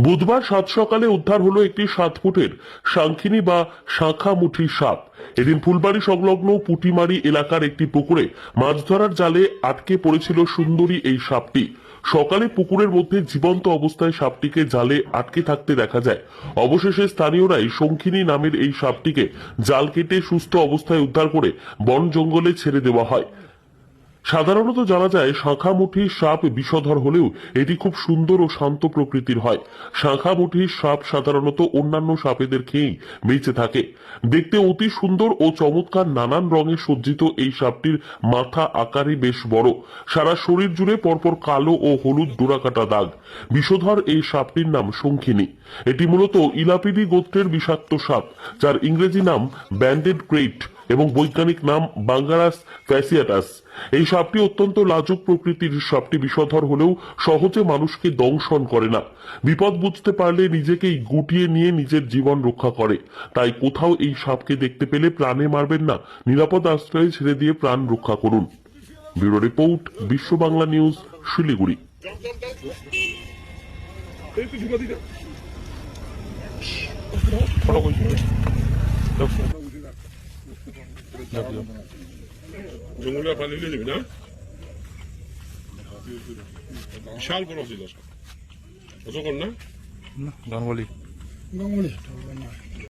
বুধবার সাত সকালে উদ্ধার হলো একটি সাত ফুটের সাংখিনী বা শাঁখামুঠি সাপ। এদিন ফুলবাড়ি সংলগ্ন পুটিমারি এলাকার একটি পুকুরে মাছ ধরার জালে আটকে পড়েছিল সুন্দরী এই সাপটি। সকালে পুকুরের মধ্যে জীবন্ত অবস্থায় সাপটিকে জালে আটকে থাকতে দেখা যায়। অবশেষে স্থানীয়রাই শঙ্খিনী নামের এই সাপটিকে জাল কেটে সুস্থ অবস্থায় উদ্ধার করে বন জঙ্গলে ছেড়ে দেওয়া হয়। সাধারণত জানা যায় শাঁখামুঠি সাপ বিষধর হলেও এটি খুব সুন্দর ও শান্ত প্রকৃতির হয়। শাঁখামুঠি সাপ সাধারণত অন্যান্য সাপেদের খেয়েই বেঁচে থাকে। দেখতে অতি সুন্দর ও চমৎকার নানান রঙে সজ্জিত এই সাপটির মাথা আকারে বেশ বড়। সারা শরীর জুড়ে পরপর কালো ও হলুদ ডোরাকাটা দাগ। বিষধর এই সাপটির নাম শঙ্খিনী। এটি মূলত ইলাপিডি গোত্রের বিষাক্ত সাপ, যার ইংরেজি নাম ব্যান্ডেড ক্রেট এবং বৈজ্ঞানিক নাম বাঙ্গারাস ফ্যাসিয়াটাস এই সাপটি অত্যন্ত লাজুক প্রকৃতির। সাপটি বিষধর হলেও সহজে মানুষকে দংশন করে না। বিপদ বুঝতে পারলে নিজেকেই গুটিয়ে নিয়ে নিজের জীবন রক্ষা করে। তাই কোথাও এই সাপকে দেখতে পেলে প্রাণে মারবেন না। নিরাপদ আশ্রয়ে ছেড়ে দিয়ে প্রাণ রক্ষা করুন। Bureau report, Biswa Bangla news, Siliguri. জঙ্গলে পানি নিয়ে যাবি না? বিশাল বড় ছিল কতক্ষণ না? গাঙ্গুলি গাঙ্গুলি